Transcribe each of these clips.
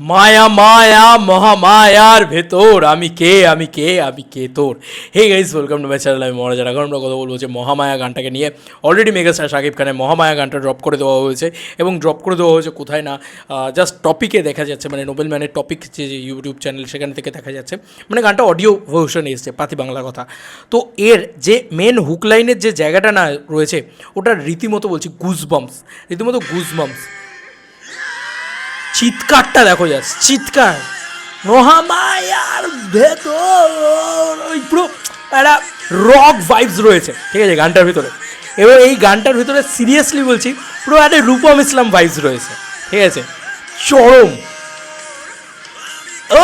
মায়া মায়া, মহামায়ার ভেতর। আমি কে আমি কে আমি কে তোর? Hey guys welcome to my channel আমি মহারাজার এখন আমরা কথা বলব যে মহামায়া গানটাকে নিয়ে। অলরেডি মেগাস্টার শাকিব খানের মহামায়া গানটা ড্রপ করে দেওয়া হয়েছে এবং ড্রপ করে দেওয়া হয়েছে কোথায় না জাস্ট টপিকে দেখা যাচ্ছে মানে নোবেল ম্যানের টপিক যে ইউটিউব চ্যানেল সেখান থেকে দেখা যাচ্ছে। মানে গানটা অডিও ভার্সন এসছে পাতি বাংলা কথা। তো এর যে মেন হুক লাইনের যে জায়গাটা না রয়েছে ওটা রীতিমতো বলছি গুজবাম্পস রীতিমতো গুজবাম্পস চিৎকারটা দেখো যাস চিৎকার। মহামায়ার ভেতর, ওই পুরো একটা রক ভাইবস রয়েছে, ঠিক আছে, গানটার ভিতরে। এবার এই গানটার ভিতরে সিরিয়াসলি বলছি, পুরো একটা রূপম ইসলাম ভাইবস রয়েছে, ঠিক আছে। চরম।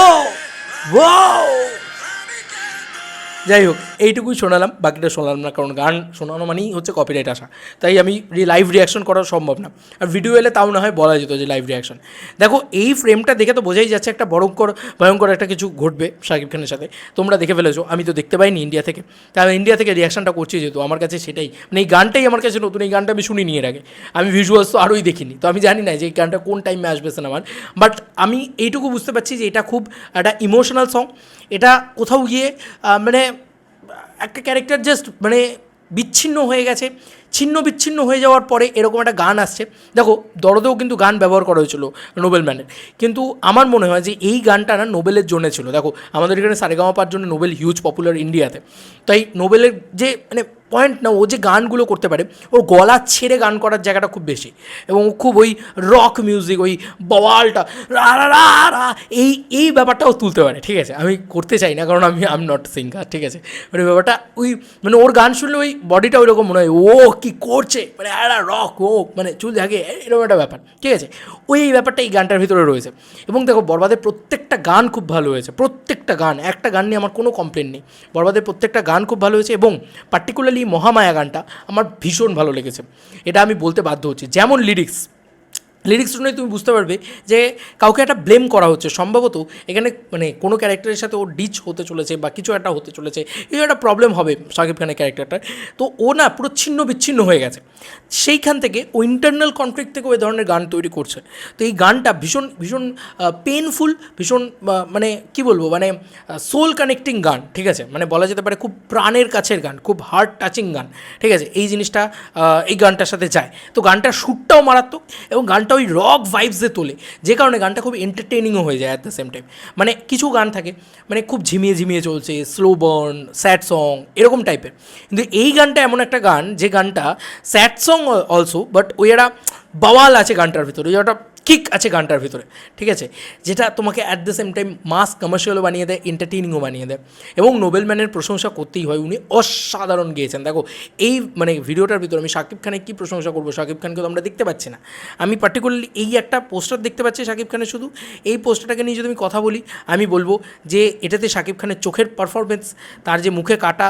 ও যাই হোক এইটুকুই শোনালাম, বাকিটা শোনালাম না, কারণ গান শোনানো মানেই হচ্ছে কপিরাইট আসা। তাই আমি লাইভ রিয়াকশন করা সম্ভব না। আর ভিডিও এলে তাও না হয় বলা যেত যে লাইভ রিয়াকশন দেখো, এই ফ্রেমটা দেখে তো বোঝাই যাচ্ছে একটা ভয়ঙ্কর ভয়ঙ্কর একটা কিছু ঘটবে শাকিব খানের সাথে। তোমরা দেখে ফেলেছো, আমি তো দেখতে পাইনি ইন্ডিয়া থেকে। তাই ইন্ডিয়া থেকে রিয়াকশনটা করছি যেহেতু, আমার কাছে সেটাই। মানে এই গানটাই আমার কাছে নতুন, এই গানটা আমি শুনি নিয়ে আগে। আমি ভিজুয়ালস তো আরোই দেখিনি। তো আমি জানি না যে এই গানটা কোন টাইমে আসবে সিনেমার বাট আমি এইটুকু বুঝতে পারছি যে এটা খুব একটা ইমোশনাল সং এটা কোথাও গিয়ে মানে একটা ক্যারেক্টার জাস্ট মানে বিচ্ছিন্ন হয়ে গেছে। ছিন্ন বিচ্ছিন্ন হয়ে যাওয়ার পরে এরকম একটা গান আসছে। দেখো, দরদেও কিন্তু গান ব্যবহার করা হয়েছিল নোবেল ম্যানের কিন্তু আমার মনে হয় যে এই গানটা না নোবেলের জন্য ছিল। দেখো, আমাদের এখানে সারেগামাপার জন্য নোবেল হিউজ পপুলার ইন্ডিয়াতে তাই নোবেলের যে মানে পয়েন্ট না, ও যে গানগুলো করতে পারে ওর গলা ছেড়ে গান করার জায়গাটা খুব বেশি। এবং ও খুব ওই রক মিউজিক ওই বওয়ালটা, রা রা রা রা, এই এই ব্যাপারটাও তুলতে পারে, ঠিক আছে? আমি করতে চাই না, কারণ আমি আম নট সিঙ্গার ঠিক আছে? মানে ব্যাপারটা, ওই মানে ওর গান শুনলে ওই বডিটা ওই রকম মনে হয়, ও কি করছে? মানে একটা রক ও মানে চুল ঝাঁকে এরকম একটা ব্যাপার, ঠিক আছে? ওই, এই ব্যাপারটা এই গানটার ভিতরে রয়েছে। এবং দেখো বরবাদের প্রত্যেকটা গান খুব ভালো হয়েছে, প্রত্যেকটা গান, একটা গান নিয়ে আমার কোনো কমপ্লেন নেই। বরবাদের প্রত্যেকটা গান খুব ভালো হয়েছে, এবং পার্টিকুলারলি মহামায়া গানটা আমার ভীষণ ভালো লেগেছে। এটা আমি বলতে বাধ্য হচ্ছি। যেমন লিরিক্স লিরিক্স শুনে তুমি বুঝতে পারবে যে কাউকে একটা ব্লেম করা হচ্ছে। সম্ভবত এখানে মানে কোনো ক্যারেক্টারের সাথে ও ডিচ হতে চলেছে বা কিছু একটা হতে চলেছে এই একটা প্রবলেম হবে শাকিব খানের ক্যারেক্টারটা তো ও না পুরো ছিন্ন বিচ্ছিন্ন হয়ে গেছে। সেইখান থেকে ও ইন্টারনাল কনফ্লিক্ট থেকে ওই ধরনের গান তৈরি করছে। তো এই গানটা ভীষণ ভীষণ পেনফুল ভীষণ মানে কি বলব মানে সোল কানেক্টিং গান, ঠিক আছে? মানে বলা যেতে পারে খুব প্রাণের কাছের গান, খুব হার্ট টাচিং গান, ঠিক আছে? এই জিনিসটা এই গানটার সাথে যায়। তো গানটার শ্যুটটাও মারাত্মক এবং গানটা ওই রক ভাইবসে তোলে। যে কারণে গানটা খুব এন্টারটেনিংও হয়ে যায় অ্যাট দ্য সেম টাইম মানে কিছু গান থাকে মানে খুব ঝিমিয়ে ঝিমিয়ে চলছে স্লো বার্ন স্যাড সং এরকম টাইপের কিন্তু এই গানটা এমন একটা গান, যে গানটা স্যাড সং অলসো বাট ওই একটা বাওয়াল আছে গানটার ভিতরে একটা কিক আছে গানটার ভিতরে, ঠিক আছে? যেটা তোমাকে at the same time mass কমার্শিয়ালও বানিয়ে দেয় এন্টারটেনিংও বানিয়ে দেয়। এবং নোবেল ম্যানের প্রশংসা করতেই হয়, উনি অসাধারণ গেয়েছেন। দেখো, এই মানে ভিডিওটার ভিতরে আমি শাকিব খানের কী প্রশংসা করব? শাকিব খানকে তো আমরা দেখতে পাচ্ছি না। আমি পার্টিকুলারলি এই একটা পোস্টার দেখতে পাচ্ছি শাকিব খানের শুধু। এই পোস্টারটাকে নিয়ে যদি আমি কথা বলি, আমি বলব যে এটাতে শাকিব খানের চোখের পারফরমেন্স তার যে মুখে কাটা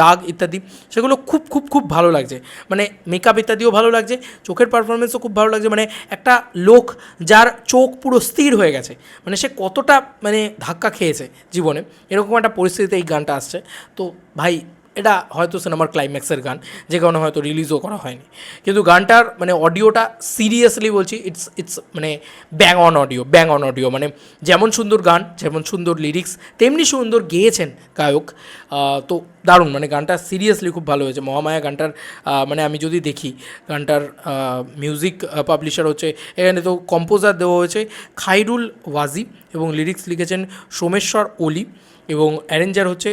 দাগ ইত্যাদি, সেগুলো খুব খুব খুব ভালো লাগছে। মানে মেকআপ ইত্যাদিও ভালো লাগছে, চোখের পারফরমেন্সও খুব ভালো লাগছে মানে একটা লোক যার চোখ পুরো স্থির হয়ে গেছে মানে সে কতটা মানে ধাক্কা খেয়েছে জীবনে, এরকম একটা পরিস্থিতিতে এই গানটা আসছে। তো ভাই এটা হয়তো সিনেমার ক্লাইম্যাক্সের গান, যে কারণে হয়তো রিলিজও করা হয়নি। কিন্তু গানটার মানে অডিওটা সিরিয়াসলি বলছি ইটস ইটস মানে bang on audio bang on audio মানে যেমন সুন্দর গান, যেমন সুন্দর লিরিক্স তেমনি সুন্দর গেয়েছেন গায়ক। তো দারুণ মানে গানটা সিরিয়াসলি খুব ভালো হয়েছে। মহামায়া গানটার মানে আমি যদি দেখি, গানটার মিউজিক পাবলিশার হচ্ছে, এখানে তো কম্পোজার দেওয়া হয়েছে খাইরুল ওয়াজি এবং লিরিক্স লিখেছেন সোমেশ্বর ওলি এবং অ্যারেঞ্জার হচ্ছে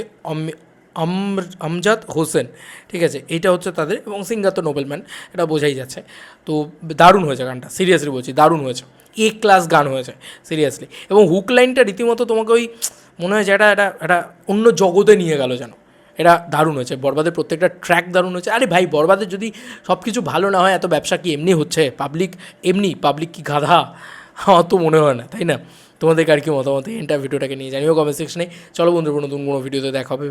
আমজাদ হোসেন, ঠিক আছে? এইটা হচ্ছে তাদের এবং সিঙ্গার তো নোবেলম্যান, এটা বোঝাই যাচ্ছে। তো দারুণ হয়েছে গানটা, সিরিয়াসলি বলছি, দারুণ হয়েছে। এ ক্লাস গান হয়েছে, সিরিয়াসলি। এবং হুক লাইনটা রীতিমতো তোমাকে ওই মনে হয় যে এটা একটা একটা অন্য জগতে নিয়ে গেল যেন। এটা দারুণ হয়েছে, বরবাদের প্রত্যেকটা ট্র্যাক দারুণ হয়েছে। আরে ভাই বরবাদের যদি সব কিছু ভালো না হয়, এত ব্যবসা কি এমনি হচ্ছে? পাবলিক এমনি পাবলিক কি গাধা? আমার তো মনে হয় না, তাই না? তোমাদের আর কি মতামত? এন্টার ভিডিওটাকে নিয়ে জানিও কমেন্ট সেকশনে চলো বন্ধুরা নতুন কোনো ভিডিওতে দেখা হবে